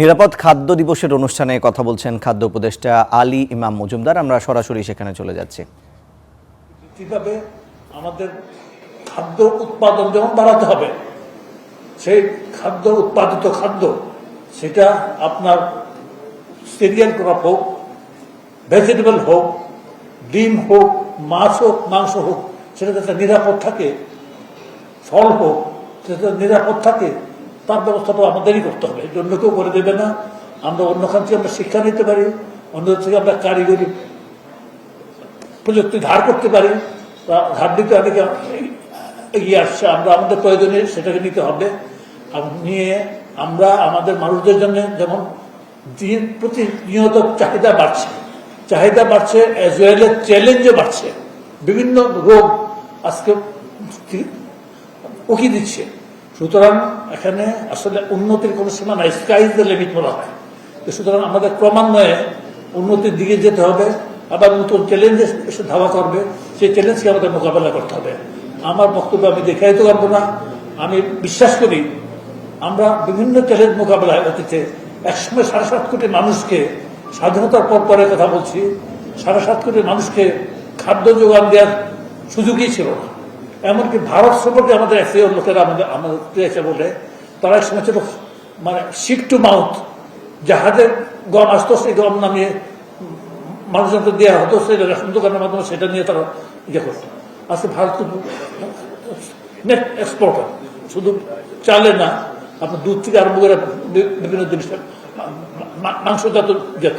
নিরাপদ খাদ্য দিবসের অনুষ্ঠানে কথা বলছেন খাদ্য উপদেষ্টা আলী ইমাম মজুমদার। আমরা সরাসরি সেখানে চলে যাচ্ছি। আমাদের খাদ্য উৎপাদন যেমন বাড়াতে হবে, সেই খাদ্য, উৎপাদিত খাদ্য, সেটা আপনার সিরিয়াল ক্রপ হোক, ভেজিটেবল হোক, ডিম হোক, মাছ হোক, মাংস হোক সেটা যাতে নিরাপদ থাকে, ফল হোক সেটা নিরাপদ থাকে তার ব্যবস্থাটা আমাদেরই করতে হবে। অন্য কেউ করে দেবে না। আমরা অন্যখান থেকে আমরা শিক্ষা নিতে পারি, অন্য থেকে আমরা কারিগরি প্রযুক্তি ধার করতে পারি। বা ধার দিতে অনেকে এগিয়ে আসছে? আমরা আমাদের প্রয়োজনে সেটাকে নিতে হবে। নিয়ে আমরা আমাদের মানুষদের জন্য যেমন দিন প্রতিনিয়ত চাহিদা বাড়ছে চাহিদা বাড়ছে অ্যাজ ওয়েল এ চ্যালেঞ্জও বাড়ছে। বিভিন্ন রোগ আজকে উকি দিচ্ছে। সুতরাং এখানে আসলে উন্নতির কোনো সীমা নাই স্কাইজ দ্য লিমিট বলা হয়। সুতরাং আমাদের ক্রমান্বয়ে উন্নতির দিকে যেতে হবে, আবার নতুন চ্যালেঞ্জে এসে ধাওয়া করবে, সেই চ্যালেঞ্জকে আমাদের মোকাবেলা করতে হবে। আমার বক্তব্য আমি দেখাইতে পারব না। আমি বিশ্বাস করি, আমরা বিভিন্ন চ্যালেঞ্জ মোকাবেলায় অতীতে একসময় সাড়ে সাত কোটি মানুষকে স্বাধীনতার পর পরে কথা বলছি। সাড়ে সাত কোটি মানুষকে খাদ্য যোগান দেওয়ার সুযোগই ছিল না। এমনকি ভারত সম্পর্কে আমাদের এসিওর লোকেরা আমাদের আমাদের এসে বলে, তারা এক সময় ছিল মানে শিপ টু মাউথ জাহাজের গম আসতো, সেই গম নামিয়ে মানুষজনকে দেওয়া হতো, সেই রেশন দোকানের মাধ্যমে সেটা নিয়ে তারা ইয়ে করতো। আজকে ভারত নেট এক্সপোর্টার, শুধু চালে না, আপনার দুধ থেকে আরম্ভ করে বিভিন্ন জিনিস মাংসজাত যেত।